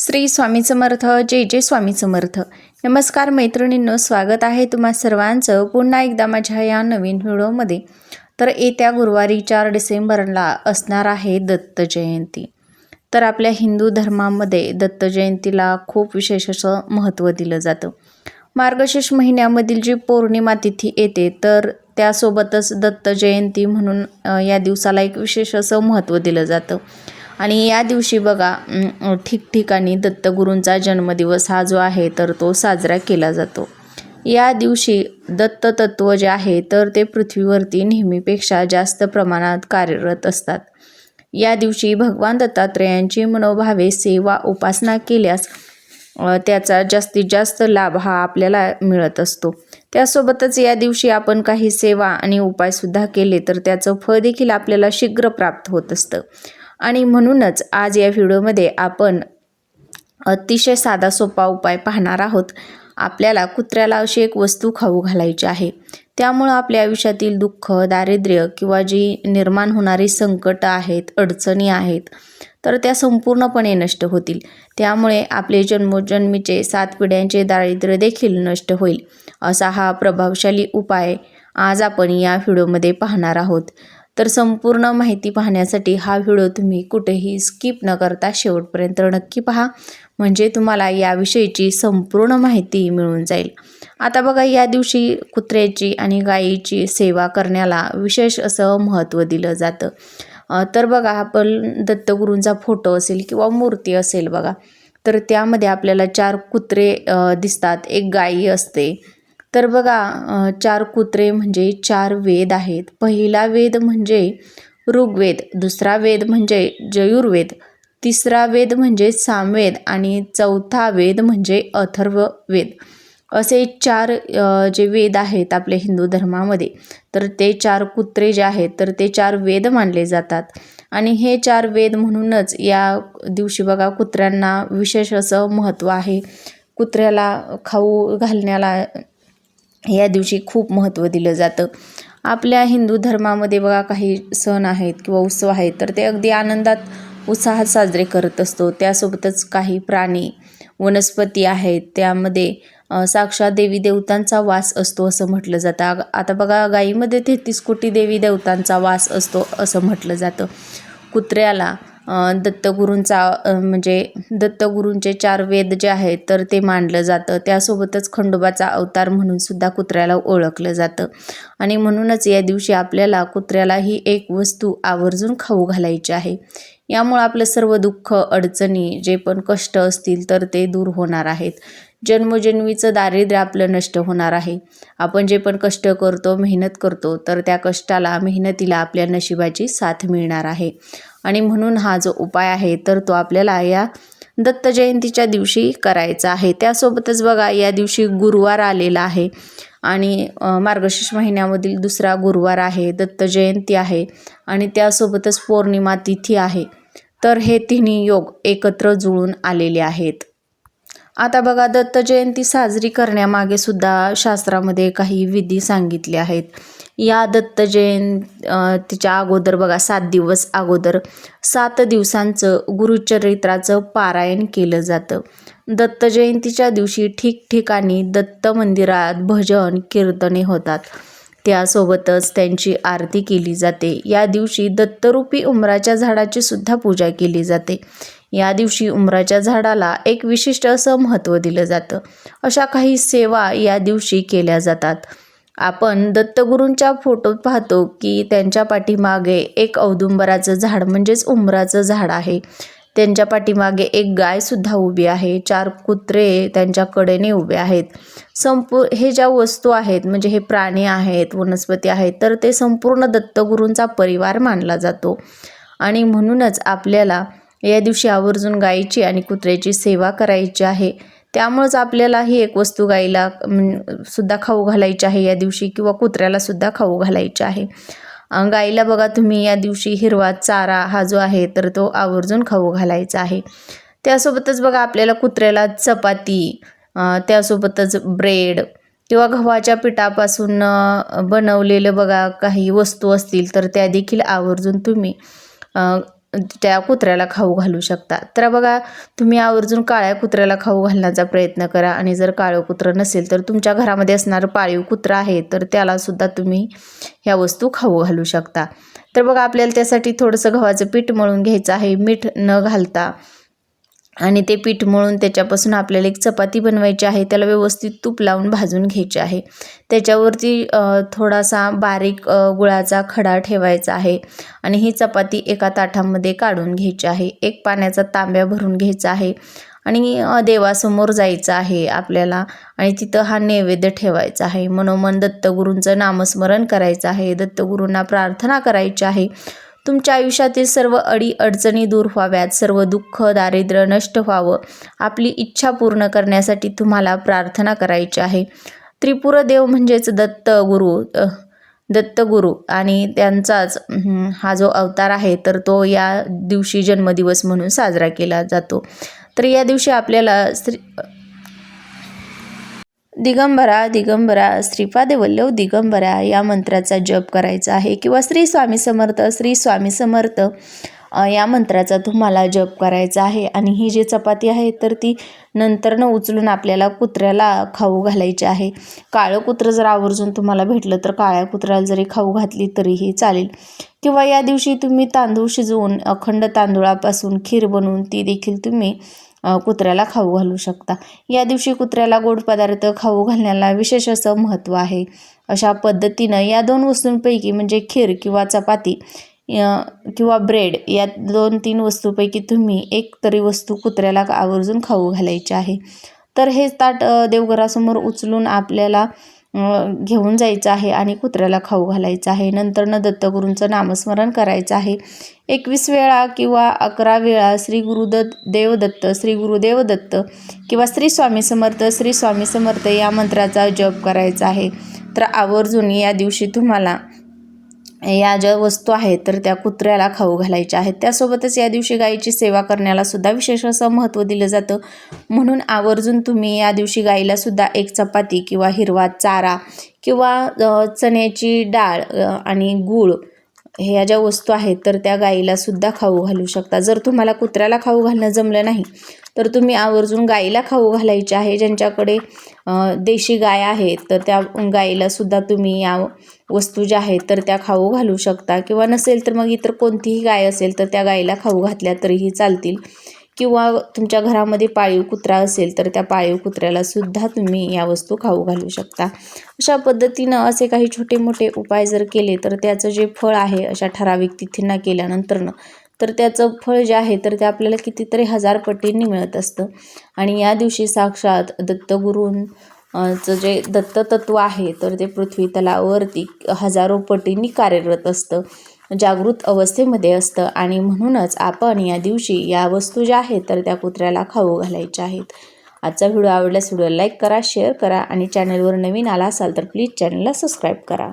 श्री स्वामी समर्थ जय जय स्वामी समर्थ. नमस्कार मैत्रिणींनो स्वागत आहे तुम्हा सर्वांचं पुन्हा एकदा माझ्या या नवीन व्हिडिओमध्ये. तर येत्या गुरुवारी चार डिसेंबरला असणार आहे दत्त जयंती. तर आपल्या हिंदू धर्मामध्ये दत्त जयंतीला खूप विशेष असं महत्त्व दिलं जातं. मार्गशीर्ष महिन्यामधील जी पौर्णिमा तिथी येते तर त्यासोबतच दत्त जयंती म्हणून या दिवसाला एक विशेष असं महत्त्व दिलं जातं. आणि या दिवशी बघा ठिकठिकाणी दत्तगुरूंचा जन्मदिवस हा जो आहे तर तो साजरा केला जातो. या दिवशी दत्त तत्व जे आहे तर ते पृथ्वीवरती नेहमीपेक्षा जास्त प्रमाणात कार्यरत असतात. या दिवशी भगवान दत्तात्रेयांची मनोभावे सेवा उपासना केल्यास त्याचा जास्तीत जास्त लाभ हा आपल्याला मिळत असतो. त्यासोबतच या दिवशी आपण काही सेवा आणि उपायसुद्धा केले तर त्याचं फळ देखील आपल्याला शीघ्र प्राप्त होत असतं. आणि म्हणूनच आज या व्हिडिओमध्ये आपण अतिशय साधा सोपा उपाय पाहणार आहोत. आपल्याला कुत्र्याला अशी एक वस्तू खाऊ घालायची आहे. त्यामुळं आपल्या आयुष्यातील दुःख दारिद्र्य किंवा जी निर्माण होणारी संकटं आहेत अडचणी आहेत तर त्या संपूर्णपणे नष्ट होतील. त्यामुळे आपले जन्मोजन्मीचे सात पिढ्यांचे दारिद्र्य देखील नष्ट होईल. असा हा प्रभावशाली उपाय आज आपण या व्हिडिओमध्ये पाहणार आहोत. तर संपूर्ण माहिती पाहण्यासाठी हा व्हिडिओ तुम्ही कुठेही स्किप न करता शेवटपर्यंत नक्की पहा. म्हणजे तुम्हाला याविषयीची संपूर्ण माहिती मिळून जाईल. आता बघा या दिवशी कुत्र्याची आणि गायीची सेवा करण्याला विशेष असं महत्त्व दिलं जातं. तर बघा आपण दत्तगुरूंचा फोटो असेल किंवा मूर्ती असेल बघा तर त्यामध्ये आपल्याला चार कुत्रे दिसतात. एक गायी असते तर बघा चार कुत्रे म्हणजे चार वेद आहेत. पहिला वेद म्हणजे ऋग्वेद दुसरा वेद म्हणजे जयुर्वेद तिसरा वेद म्हणजे सामवेद आणि चौथा वेद म्हणजे अथर्व वेद असे चार जे वेद आहेत आपल्या हिंदू धर्मामध्ये तर ते चार कुत्रे जे आहेत तर ते चार वेद मानले जातात. आणि हे चार वेद म्हणूनच या दिवशी बघा कुत्र्यांना विशेष असं महत्त्व आहे. कुत्र्याला खाऊ घालण्याला या दिवशी खूप महत्त्व दिलं जातं. आपल्या हिंदू धर्मामध्ये बघा काही सण आहेत किंवा उत्सव आहेत तर ते अगदी आनंदात उत्साहात साजरे करत असतो. त्यासोबतच काही प्राणी वनस्पती आहेत त्यामध्ये साक्षात देवी देवतांचा वास असतो असं म्हटलं जातं. आता बघा गाईमध्ये तेहतीस कोटी देवी देवतांचा वास असतो असं म्हटलं जातं. कुत्र्याला दत्तगुरूंचा म्हणजे दत्तगुरूंचे चार वेद जे आहेत तर ते मानलं जातं. त्यासोबतच खंडोबाचा अवतार म्हणून सुद्धा कुत्र्याला ओळखलं जातं. आणि म्हणूनच या दिवशी आपल्याला कुत्र्याला ही एक वस्तू आवर्जून खाऊ घालायची आहे. यामुळे आपलं सर्व दुःख अडचणी जे पण कष्ट असतील तर ते दूर होणार आहेत. जन्मजन्मीचं दारिद्र्य आपलं नष्ट होणार आहे. आपण जे पण कष्ट करतो मेहनत करतो तर त्या कष्टाला मेहनतीला आपल्या नशिबाची साथ मिळणार आहे. आणि म्हणून हा जो उपाय आहे तर तो आपल्याला या दत्त जयंतीच्या दिवशी करायचा आहे. त्यासोबतच बघा या दिवशी गुरुवार आलेला आहे आणि मार्गशीर्ष महिन्यामधील दुसरा गुरुवार आहे दत्त जयंती आहे आणि त्यासोबतच पौर्णिमा तिथी आहे. तर हे तिन्ही योग एकत्र जुळून आलेले आहेत. आता बघा दत्त जयंती साजरी करण्यामागे सुद्धा शास्त्रामध्ये काही विधी सांगितले आहेत. या दत्त जयंतीच्या तिच्या अगोदर बघा सात दिवस अगोदर सात दिवसांचं गुरुचरित्राचं पारायण केलं जातं. दत्त जयंतीच्या दिवशी ठिकठिकाणी दत्त मंदिरात भजन कीर्तने होतात. त्यासोबतच त्यांची आरती केली जाते. या दिवशी दत्तरूपी उमराच्या झाडाची सुद्धा पूजा केली जाते. या दिवशी उमराच्या झाडाला एक विशिष्ट असं महत्त्व दिलं जातं. अशा काही सेवा या दिवशी केल्या जातात. आपण दत्तगुरूंच्या फोटोत पाहतो की त्यांच्या पाठीमागे एक औदुंबराचं झाड म्हणजेच उमराचं झाड आहे. त्यांच्या पाठीमागे एक गायसुद्धा उभी आहे. चार कुत्रे त्यांच्या कडेने उभे आहेत. संपू हे ज्या वस्तू आहेत म्हणजे हे प्राणी आहेत वनस्पती आहेत तर ते संपूर्ण दत्तगुरूंचा परिवार मानला जातो. आणि म्हणूनच आपल्याला या दिवशी आवर्जून गायीची आणि कुत्र्याची सेवा करायची आहे. त्यामुळंच आपल्याला ही एक वस्तू गाईला सुद्धा खाऊ घालायची आहे या दिवशी किंवा कुत्र्याला सुद्धा खाऊ घालायची आहे. गाईला बघा तुम्ही या दिवशी हिरवा चारा हा जो आहे तर तो आवर्जून खाऊ घालायचा आहे. त्यासोबतच बघा आपल्याला कुत्र्याला चपाती त्यासोबतच ब्रेड किंवा गव्हाच्या पिठापासून बनवलेलं बघा काही वस्तू असतील तर त्या देखील आवर्जून तुम्ही त्या कुत्र्याला खाऊ घालू शकता. तर बघा तुम्ही आवर्जून काळ्या कुत्र्याला खाऊ घालण्याचा प्रयत्न करा आणि जर काळं कुत्रं नसेल तर तुमच्या घरामध्ये असणारं पाळीव कुत्रं आहे तर त्यालासुद्धा तुम्ही ह्या वस्तू खाऊ घालू शकता. तर बघा आपल्याला त्यासाठी थोडंसं गव्हाचं पीठ मळून घ्यायचं आहे. मीठ न घालता आणि ते पीठ मळून त्याच्यापासून आपल्याला एक चपाती बनवायची आहे त्याला व्यवस्थित तूप लावून भाजून घ्यायची आहे. त्याच्यावरती थोडासा बारीक गुळाचा खडा ठेवायचा आहे आणि ही चपाती एका ताटामध्ये काढून घ्यायची आहे. एक पाण्याचा तांब्या भरून घ्यायचा आहे आणि देवासमोर जायचं आहे आपल्याला आणि तिथं हा नैवेद्य ठेवायचा आहे. मनोमन दत्तगुरूंचं नामस्मरण करायचं आहे. दत्तगुरूंना प्रार्थना करायची आहे. तुमच्या आयुष्यातील सर्व अडी अडचणी दूर व्हाव्यात. सर्व दुःख दारिद्र्य नष्ट व्हावं. आपली इच्छा पूर्ण करण्यासाठी तुम्हाला प्रार्थना करायची आहे. त्रिपुर देव म्हणजेच दत्तगुरू दत्तगुरू आणि त्यांचाच हा जो अवतार आहे तर तो या दिवशी जन्मदिवस म्हणून साजरा केला जातो. तर या दिवशी आपल्याला स्त्री दिगंबरा दिगंबरा श्रीपादे वल्लव दिगंबरा या मंत्राचा जप करायचा आहे किंवा श्री स्वामी समर्थ श्री स्वामी समर्थ या मंत्राचा तुम्हाला जप करायचा आहे. आणि ही जी चपाती आहे तर ती नंतरनं उचलून आपल्याला कुत्र्याला खाऊ घालायची आहे. काळं कुत्रं जर आवर्जून तुम्हाला भेटलं तर काळ्या कुत्र्याला जरी खाऊ घातली तरीही चालेल. किंवा या दिवशी तुम्ही तांदूळ शिजवून अखंड तांदूळापासून खीर बनवून ती देखील तुम्ही कुत्र्याला खाऊ घालू शकता. या दिवशी कुत्र्याला गोड पदार्थ खाऊ घालण्याला विशेष असं महत्त्व आहे. अशा पद्धतीनं या दोन वस्तूंपैकी म्हणजे खीर किंवा चपाती किंवा ब्रेड या दोन तीन वस्तूपैकी तुम्ही एक तरी वस्तू कुत्र्याला आवर्जून खाऊ घालायची आहे. तर हे ताट देवघरासमोर उचलून आपल्याला घेऊन जायचं आहे आणि कुत्र्याला खाऊ घालायचं आहे. नंतरनं दत्तगुरूंचं नामस्मरण करायचं आहे. एकवीस वेळा किंवा अकरा वेळा श्री गुरुदत्त देवदत्त श्री गुरुदेव दत्त किंवा श्री स्वामी समर्थ श्री स्वामी समर्थ या मंत्राचा जप करायचा आहे. तर आवर्जून या दिवशी तुम्हाला या ज्या वस्तू आहेत तर त्या कुत्र्याला खाऊ घालायच्या आहेत. त्यासोबतच या दिवशी गाईची सेवा करण्याला सुद्धा विशेष असं महत्त्व दिलं जातं. म्हणून आवर्जून तुम्ही या दिवशी गाईला सुद्धा एक चपाती किंवा हिरवा चारा किंवा चण्याची डाळ आणि गूळ ह्या ज्या वस्तू आहेत तर त्या गाईला सुद्धा खाऊ घालू शकता. जर तुम्हाला कुत्र्याला खाऊ घालणं जमलं नाही तर तुम्ही आवर्जून गाईला खाऊ घालायचे आहे. ज्यांच्याकडे देशी गाय आहे तर त्या गाईला सुद्धा तुम्ही या वस्तू ज्या आहेत तर त्या खाऊ घालू शकता. किंवा नसेल तर मग इतर कोणतीही गाय असेल तर त्या गाईला खाऊ घातल्या तरीही चालतील. किंवा तुमच्या घरामध्ये पाळीव कुत्रा असेल तर त्या पाळीव कुत्र्याला सुद्धा तुम्ही या वस्तू खाऊ घालू शकता. अशा पद्धतीनं असे काही छोटे मोठे उपाय जर केले तर त्याचं जे फळ आहे अशा ठराविक तिथींना केल्यानंतरनं तर त्याचं फळ जे आहे तर ते आपल्याला कितीतरी हजार पटींनी मिळत असतं. आणि या दिवशी साक्षात दत्तगुरूं चं जे दत्ततत्व आहे तर ते पृथ्वी तलावरती हजारो पटींनी कार्यरत असतं. जागृत अवस्थेमध्ये असतं. आणि म्हणूनच आपण या दिवशी या वस्तू ज्या आहेत तर त्या कुत्र्याला खाऊ घालायच्या आहेत. आजचा व्हिडिओ आवडल्यास व्हिडिओ लाईक करा शेअर करा आणि चॅनलवर नवीन आला असाल तर प्लीज चॅनलला सबस्क्राईब करा.